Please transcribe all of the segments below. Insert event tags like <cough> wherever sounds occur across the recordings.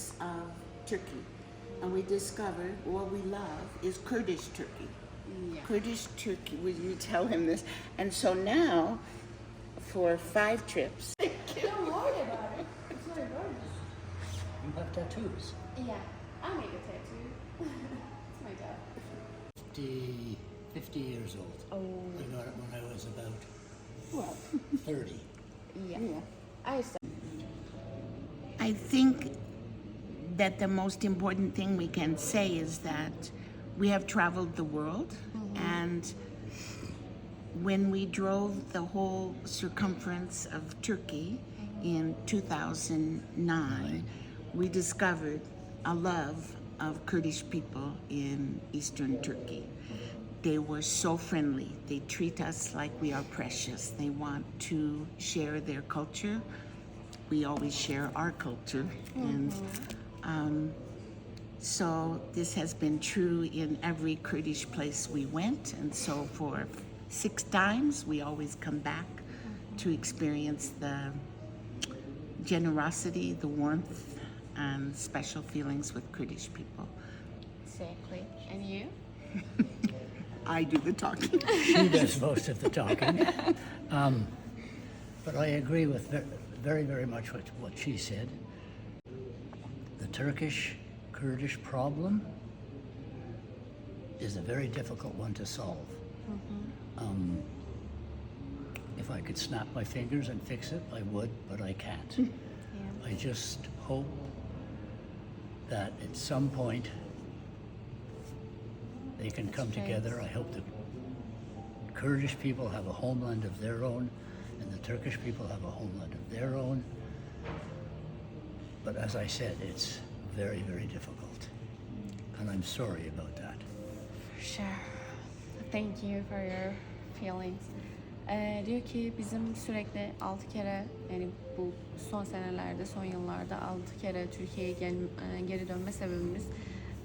circumference of Turkey. And we discovered what we love is Kurdish Turkey. Yeah. Kurdish Turkey, will you tell him this? And so now, for five trips, <laughs> Don't worry about it. It's very gorgeous. You have tattoos. Yeah, I make a tattoo. <laughs> it's my job. 50, 50 years old. Oh. I got it when I was about well, 30. <laughs> Yeah. yeah. I. I think that the most important thing we can say is that we have traveled the world mm-hmm. and when we drove the whole circumference of Turkey mm-hmm. in 2009, we discovered a love of Kurdish people in eastern Turkey. They were so friendly. They treat us like we are precious. They want to share their culture. We always share our culture. And mm-hmm. Um, so this has been true in every Kurdish place we went. And so for six times, we always come back to experience the generosity, the warmth, and special feelings with Kurdish people. Exactly. And you? <laughs> I do the talking. She does most of the talking. Um, but I agree with very, very much what, what she said. The Turkish Kurdish problem is a very difficult one to solve. Um, if I could snap my fingers and fix it, I would, but I can't. <laughs> Yeah. I just hope that at some point they can come great. together. I hope the Kurdish people have a homeland of their own and the Turkish people have a homeland of their own. But as I said, it's very, very difficult. And I'm sorry about that. Sure. Thank you for your feelings. Ee, diyor ki bizim sürekli 6 kere yani bu son senelerde, son yıllarda 6 kere Türkiye'ye gel, e, geri dönme sebebimiz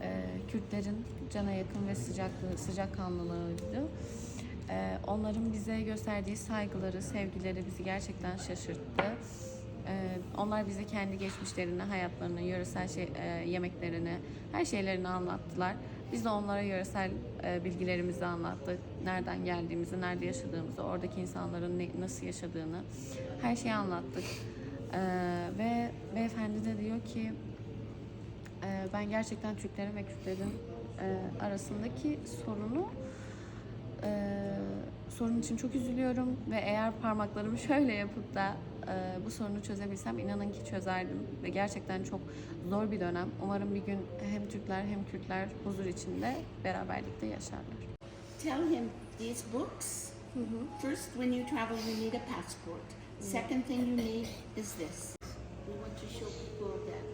e, Kürtlerin cana yakın ve sıcaklığı, sıcakkanlılığıydı. E, onların bize gösterdiği saygıları, sevgileri bizi gerçekten şaşırttı. Ee, onlar bize kendi geçmişlerini, hayatlarını, yöresel şey, e, yemeklerini, her şeylerini anlattılar. Biz de onlara yöresel e, bilgilerimizi anlattık. Nereden geldiğimizi, nerede yaşadığımızı, oradaki insanların nasıl yaşadığını, her şeyi anlattık. Ee, ve beyefendi de diyor ki, e, ben gerçekten Türklerin ve Kürtlerin e, arasındaki sorunu ee, sorun için çok üzülüyorum ve eğer parmaklarımı <laughs> şöyle yapıp da e, bu sorunu çözebilsem inanın ki çözerdim ve gerçekten çok zor bir dönem. Umarım bir gün hem Türkler hem Kürtler huzur içinde beraberlikte yaşarlar. Tell him these books. First, when you travel, you need a passport. Second thing you need is this. We want to show people that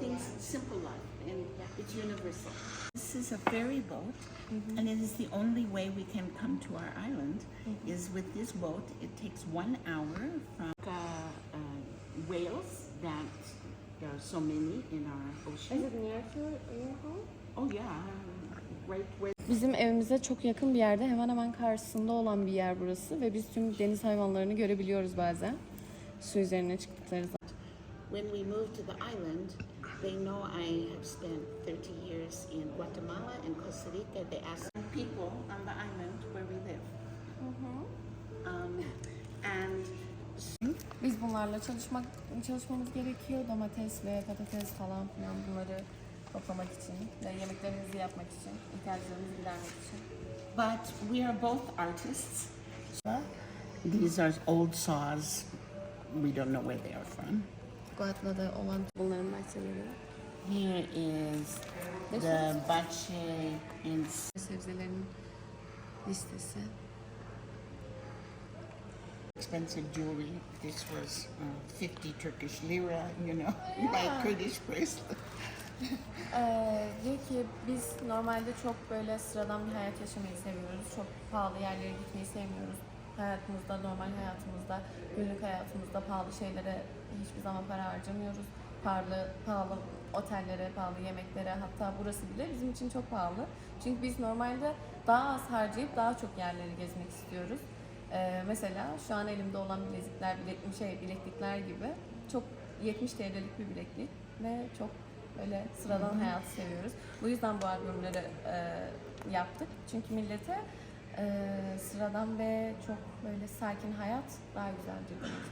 things, simple life, and it's universal. This is a ferry boat, and it is the only way we can come to our island. Is with this boat. It takes one hour from uh, uh, Wales. That there are so many in our ocean. Oh yeah, right where. Bizim evimize çok yakın bir yerde hemen hemen karşısında olan bir yer burası ve biz tüm deniz hayvanlarını görebiliyoruz bazen. Su üzerine çıktıkları zaman. When we moved to the island, they know I have spent 30 years in Guatemala and Costa Rica. They ask people on the island where we live. Um, and Biz bunlarla çalışmak çalışmamız gerekiyor. Domates ve patates falan filan bunları toplamak için ve yemeklerimizi yapmak için, ihtiyaçlarımızı gidermek için. but we are both artists. These are old saws. We don't know where they are from. Guatemala'da olan bunların bahsedelim. Here is the bache in Sebzelerin listesi. expensive jewelry. This was uh, 50 Turkish lira, you know, <laughs> my Kurdish bracelet. Ee, diyor ki biz normalde çok böyle sıradan bir hayat yaşamayı seviyoruz. Çok pahalı yerlere gitmeyi sevmiyoruz. Hayatımızda, normal hayatımızda, günlük hayatımızda pahalı şeylere hiçbir zaman para harcamıyoruz. Pahalı, pahalı otellere, pahalı yemeklere hatta burası bile bizim için çok pahalı. Çünkü biz normalde daha az harcayıp daha çok yerleri gezmek istiyoruz. Ee, mesela şu an elimde olan bilezikler, bilek, şey, bileklikler gibi çok 70 TL'lik bir bileklik ve çok böyle sıradan hayatı seviyoruz. Bu yüzden bu albümleri e, yaptık. Çünkü millete e, sıradan ve çok böyle sakin hayat daha güzeldir demek